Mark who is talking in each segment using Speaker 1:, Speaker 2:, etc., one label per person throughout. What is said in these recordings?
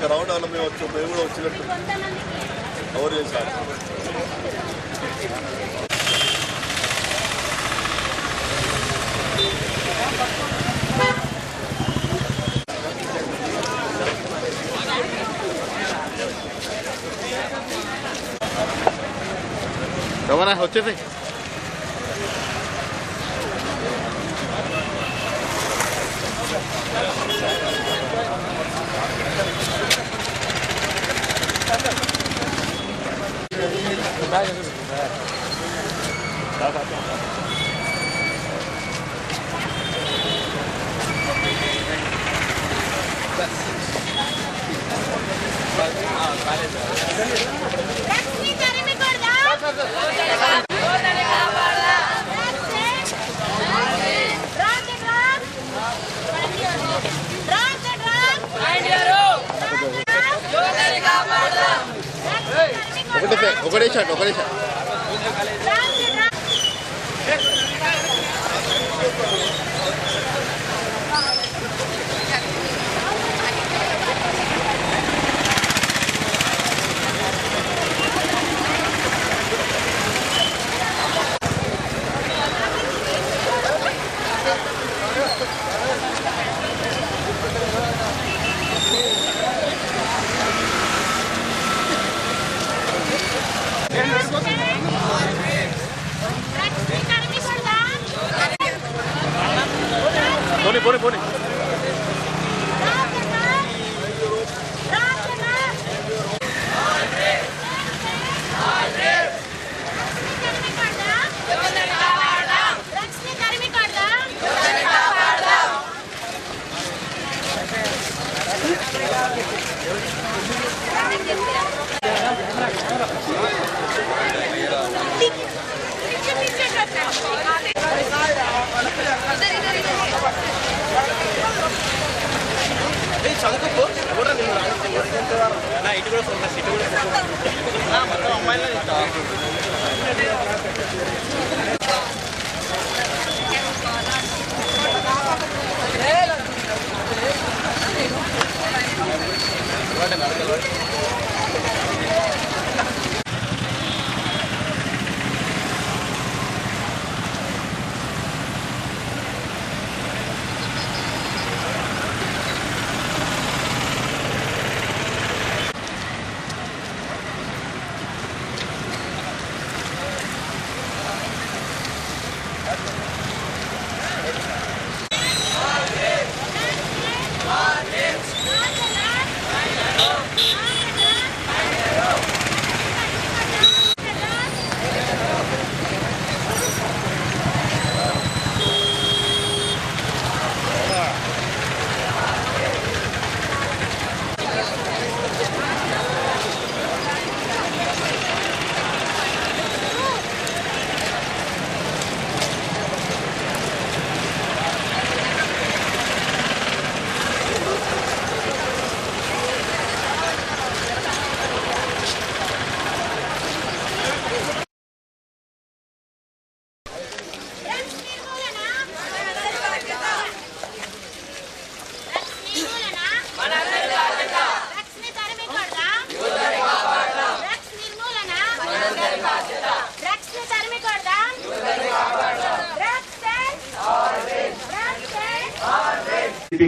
Speaker 1: ఇక్కడికి రావడాలు మేము వచ్చి మేము కూడా వచ్చినట్టు ఎవరు చేశారు
Speaker 2: Cámara, 80. ఓకే
Speaker 3: ఒకటే షాట్ ఒకటే
Speaker 2: shot micrófono, si tú... Ah, no, baila de
Speaker 4: todo.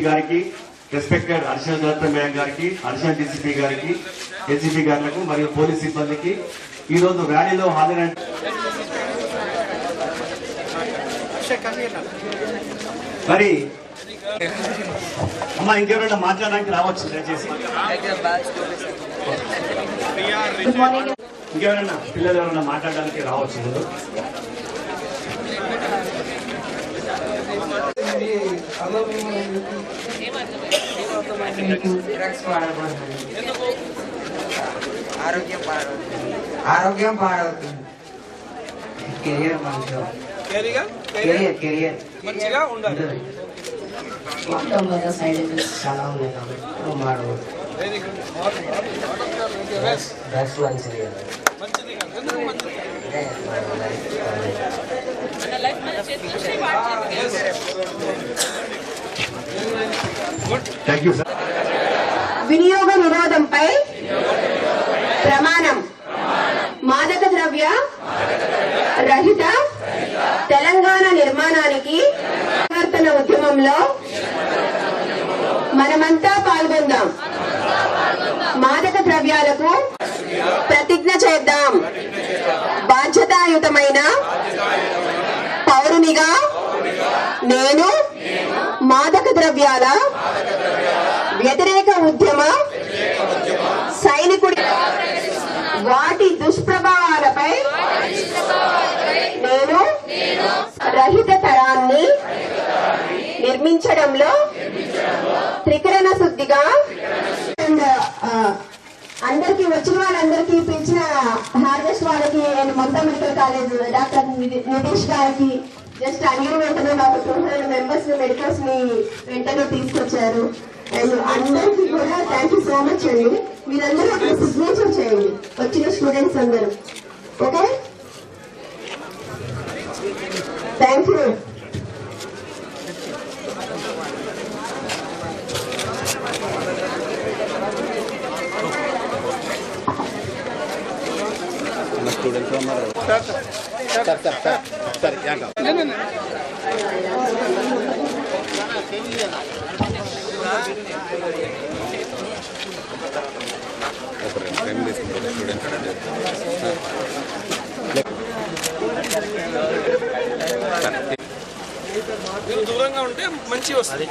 Speaker 4: గారికి రెస్పెక్టెడ్ అడిషనల్ కలెక్టర్ మేడం గారికి అడిషనల్ డీసీపీ గారికి ఏసీపీ గారులకు మరియు పోలీస్ సిబ్బందికి ఈ రోజు ర్యాలీలో హాజరైన మరి అమ్మ ఇంకెవరైనా మాట్లాడడానికి రావచ్చు దయచేసి. ఇంకెవరైనా పిల్లలు ఎవరైనా మాట్లాడడానికి రావచ్చు ముందు
Speaker 5: డ్రగ్స్ వాడకూడదు ఆరోగ్యం పాడవుతుంది ఆరోగ్యం పాడవుతుంది కెరియర్ మంచిగా కెరియర్ కెరియర్
Speaker 6: మంచిగా ఉండాలి
Speaker 5: మొత్తం మీద సైడ్ ఎఫెక్ట్స్ చాలా ఉన్నాయి
Speaker 7: వినియోగ నిరోధంపై ప్రమాణం. మాదక ద్రవ్య రహిత తెలంగాణ నిర్మాణానికి పరివర్తన ఉద్యమంలో మనమంతా పాల్గొందాం. మాదక ద్రవ్యాలకు ప్రతిజ్ఞ చేద్దాం. బాధ్యతాయుతమైన పౌరునిగా నేను మాదక ద్రవ్యాల వ్యతిరేక ఉద్యమ సైనికుడి వాటి దుష్ప్రభావాలపై నేను రహిత తరాన్ని నిర్మించడంలో త్రికరణ శుద్ధిగా అందరికి వచ్చిన వాళ్ళందరికీ పిలిచిన హార్వెస్ట్ వాళ్ళకి అండ్ మొత్తం మెడికల్ కాలేజ్ డాక్టర్ నితీష్ గారికి జస్ట్ అడిగిన వెంటనే మాకు టూ హండ్రెడ్ మెంబర్స్ మెడికల్స్ని వెంటనే తీసుకొచ్చారు. అండ్ అందరికీ కూడా థ్యాంక్ యూ సో మచ్ అండి. మీరందరూ అక్కడ సిగ్నేచర్ చేయండి. వచ్చిన స్టూడెంట్స్ అందరూ. Okay thank you
Speaker 3: sir sir sir sir యాక ఒక రెండు టైం తీసుకుంటారు స్టూడెంట్స్
Speaker 6: మీరు దూరంగా ఉంటే మంచి వస్తుంది.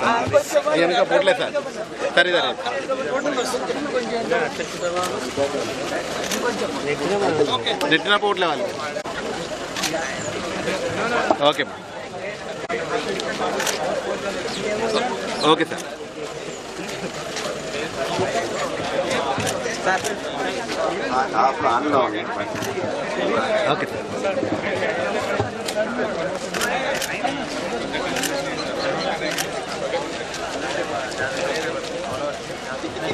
Speaker 3: వెనక పోట్లేదు సార్. సరే సరే. నెట్టిన పోట్లే వాళ్ళు. Okay okay sir. Okay sir.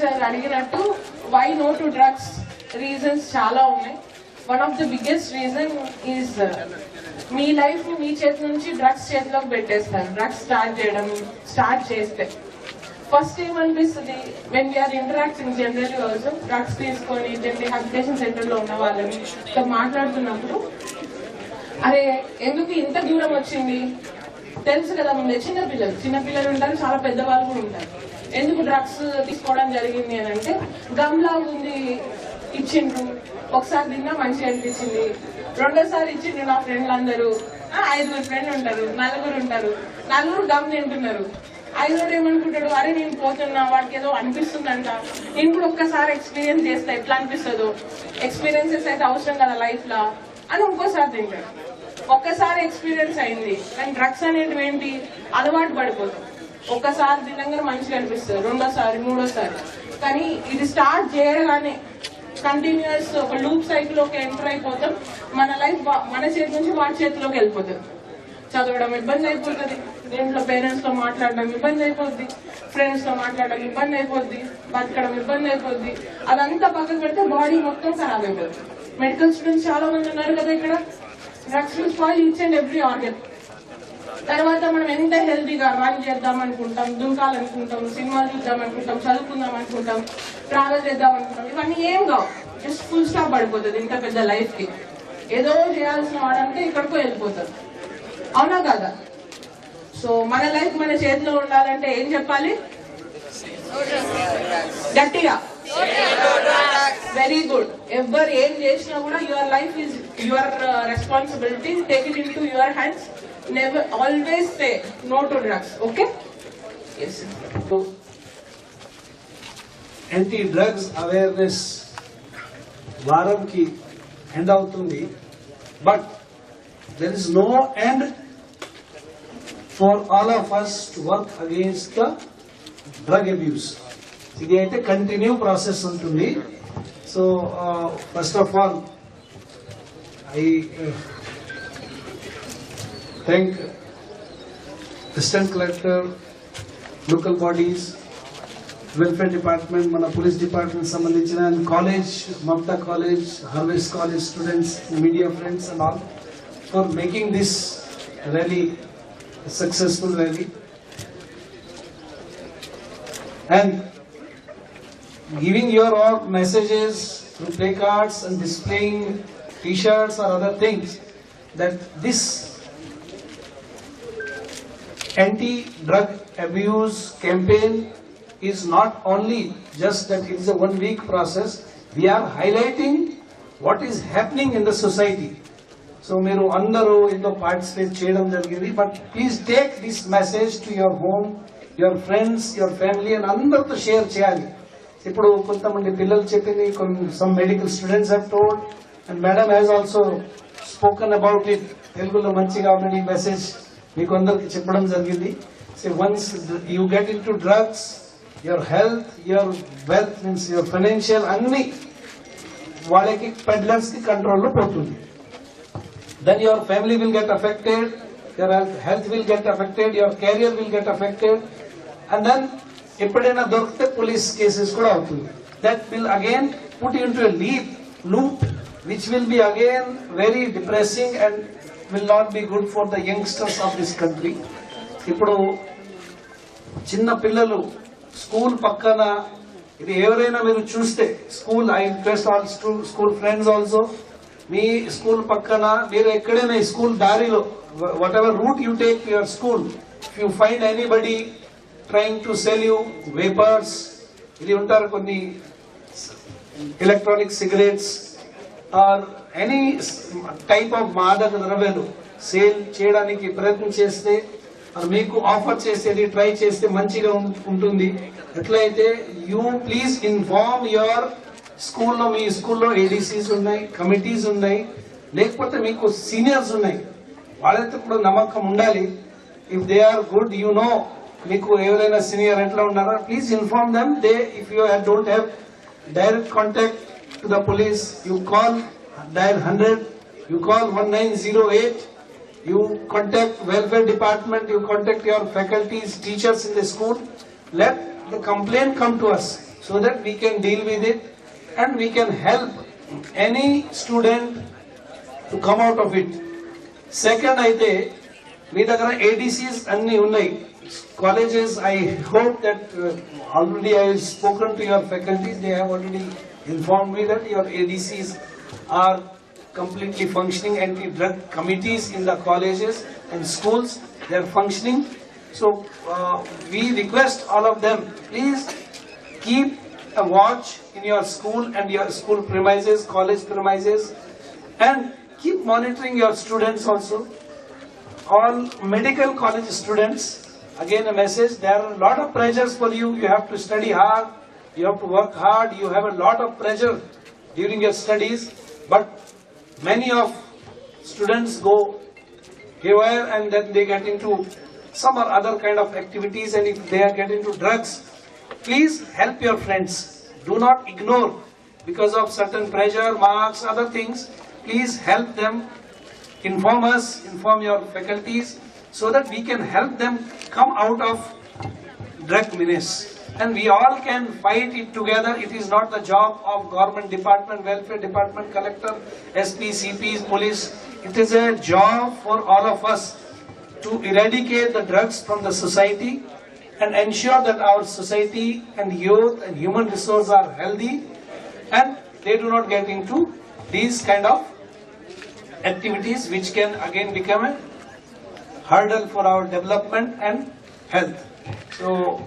Speaker 8: sir అడిగినట్టు why no to drugs reasons చాలా ఉన్నాయి. One of the biggest reason is మీ లైఫ్ని మీ చేతి నుంచి డ్రగ్స్ చేతిలోకి పెట్టేస్తారు. డ్రగ్స్ స్టార్ట్ చేయడం స్టార్ట్ చేస్తే. ఫస్ట్ ఏమనిపిస్తుంది? When we are interacting general also drugs తీసుకొని రిహాబిలిటేషన్ సెంటర్లో ఉన్న వాళ్ళని మాట్లాడుతున్నప్పుడు అరే ఎందుకు ఇంత దూరం వచ్చింది? తెలుసు కదా ముందే చిన్న పిల్లలు ఉంటారు చాలా పెద్దవాళ్ళు కూడా ఉంటారు. ఎందుకు డ్రగ్స్ తీసుకోవడం జరిగింది అని అంటే గమ్లా ఉంది ఇచ్చిండ్రు. ఒకసారి తిన్నా మంచి అనిపించింది. రెండోసారి ఇచ్చిండ్రు నా ఫ్రెండ్లు అందరూ. ఐదుగురు ఫ్రెండ్ ఉంటారు నలుగురు ఉంటారు. నలుగురు గమ్ తింటున్నారు. ఐదుగురు ఏమనుకుంటాడు అరే నేను పోతున్నా వాడికి ఏదో అనిపిస్తుందంట. నేను కూడా ఒక్కసారి ఎక్స్పీరియన్స్ చేస్తే ఎట్లా అనిపిస్తుందో. ఎక్స్పీరియన్సెస్ అయితే అవసరం కదా లైఫ్లో. అని ఇంకోసారి తింటాడు ఒక్కసారి ఎక్స్పీరియన్స్ అయింది. కానీ డ్రగ్స్ అనేటివి ఏంటి? అలవాటు పడిపోతాం. ఒక్కసారి తినంగానే మంచిగా అనిపిస్తుంది. రెండోసారి మూడోసారి. కానీ ఇది స్టార్ట్ చేయగానే కంటిన్యూస్ ఒక లూప్ సైకిల్ ఎంటర్ అయిపోతాం. మన లైఫ్ మన చేతి నుంచి వాడి చేతిలోకి వెళ్ళిపోతుంది చదవడం ఇబ్బంది అయిపోతుంది. దీంట్లో పేరెంట్స్తో మాట్లాడడం ఇబ్బంది అయిపోద్ది. ఫ్రెండ్స్తో మాట్లాడడం ఇబ్బంది అయిపోద్ది. బతకడం ఇబ్బంది అయిపోద్ది. అదంతా పక్కన పెడితే బాడీ మొత్తం ఖరాబ్ అయిపోతుంది. మెడికల్ స్టూడెంట్స్ చాలా మంది ఉన్నారు కదా ఇక్కడ. Drugs spoil each and every organ తర్వాత మనం ఎంత హెల్దీగా రన్ చేద్దాం అనుకుంటాం దుంకాలనుకుంటాం సినిమాలు చూద్దాం అనుకుంటాం చదువుకుందాం అనుకుంటాం ట్రావెల్ చేద్దాం అనుకుంటాం ఇవన్నీ ఏం కావు. జస్ట్ ఫుల్ స్టాప్ పడిపోతుంది ఇంత పెద్ద లైఫ్కి. ఏదో చేయాల్సిన వాడంటే ఇక్కడికో వెళ్ళిపోతారు అవునా కదా? సో మన లైఫ్ మన చేతిలో ఉండాలంటే ఏం చెప్పాలి? గట్టిగా. వెరీ గుడ్ ఎవరు ఏం చేసినా కూడా your life is your responsibility take it into your hands never always say no to drugs okay yes
Speaker 9: anti drugs awareness వారంకి end అవుతుంది. But there is no end for all of us to work against the drug abuse ఇది అయితే continue process ఉంటుంది so first of all I thank the state collector, local bodies, welfare department, mana police department sambandhinchina, college, Mamta college, Harvest college students, media friends and all for making this rally a successful rally. And giving your all messages through play cards and displaying t-shirts or other things that this anti-drug abuse campaign is not only just that it is a one week process, we are highlighting what is happening in the society. So మీరు అందరూ ఇందులో participate చేయడం జరిగింది but please take this message to your home your friends your family అని అందరితో share చేయాలి. ఇప్పుడు కొంతమంది పిల్లలు చెప్పింది కొన్ని some medical students have told and madam has also spoken about it తెలుగులో మంచిగా already message మీకు అందరికి చెప్పడం జరిగింది so once you get into drugs your health your wealth means your financial అన్ని వాళ్ళకి పెడ్లర్స్ కి కంట్రోల్లో పోతుంది then your family will get affected, your health, health will get affected, your career will get affected, and then ఎప్పుడైనా దొరికితే police cases కూడా అవుతుంది that will again put into leap loop which will be again very depressing and will not be good for the youngsters of this country ఇప్పుడు చిన్న పిల్లలు school పక్కన ఇది ఎవరైనా మీరు చూస్తే school I request all school friends also me school పక్కన మీరు ఎక్కడైనా ఈ స్కూల్ దారిలో whatever route you take your school you find anybody trying to sell you vapers ఇది ఉంటారు కొన్ని electronic cigarettes or any type of మాదక ద్రవ్యాలు సేల్ చేయడానికి ప్రయత్నం చేస్తే మీకు ఆఫర్ చేసేది ట్రై చేస్తే మంచిగా ఉంటుంది. ఎట్లయితే యూ ప్లీజ్ ఇన్ఫార్మ్ యువర్ స్కూల్లో మీ స్కూల్లో ఏడీసీస్ ఉన్నాయి కమిటీస్ ఉన్నాయి. లేకపోతే మీకు సీనియర్స్ ఉన్నాయి. వాళ్ళతో కూడా నమ్మకం ఉండాలి. If they are good you know మీకు ఎవరైనా సీనియర్ ఎట్లా ఉన్నారా please inform them they if you don't have direct contact to the police you call 900, you call 1908, you contact welfare department, you contact your faculties, teachers in the school. Let the complaint come to us so that we can deal with it and we can help any student to come out of it. Second అయితే మీ ADCs and colleges, I hope that hope already I have spoken to your faculties they have already informed me that your ADCs are completely functioning anti-drug committees in the colleges and schools. They are functioning. So uh, we request all of them, please keep a watch in your school and your school premises, college premises, and keep monitoring your students also. All medical college students, again a message, there are a lot of pressures for you. You have to study hard, you have to work hard, you have a lot of pressure during your studies, but many of students go haywire and then they get into some or other kind of activities and if they get into drugs, please help your friends. Do not ignore because of certain pressure, marks, other things. Please help them, inform us, inform your faculties so that we can help them come out of drug menace. And we all can fight it together. It is not the job of government department, welfare department, collector, SP, CPs, police. It is a job for all of us to eradicate the drugs from the society and ensure that our society and youth and human resources are healthy and they do not get into these kind of activities which can again become a hurdle for our development and health. So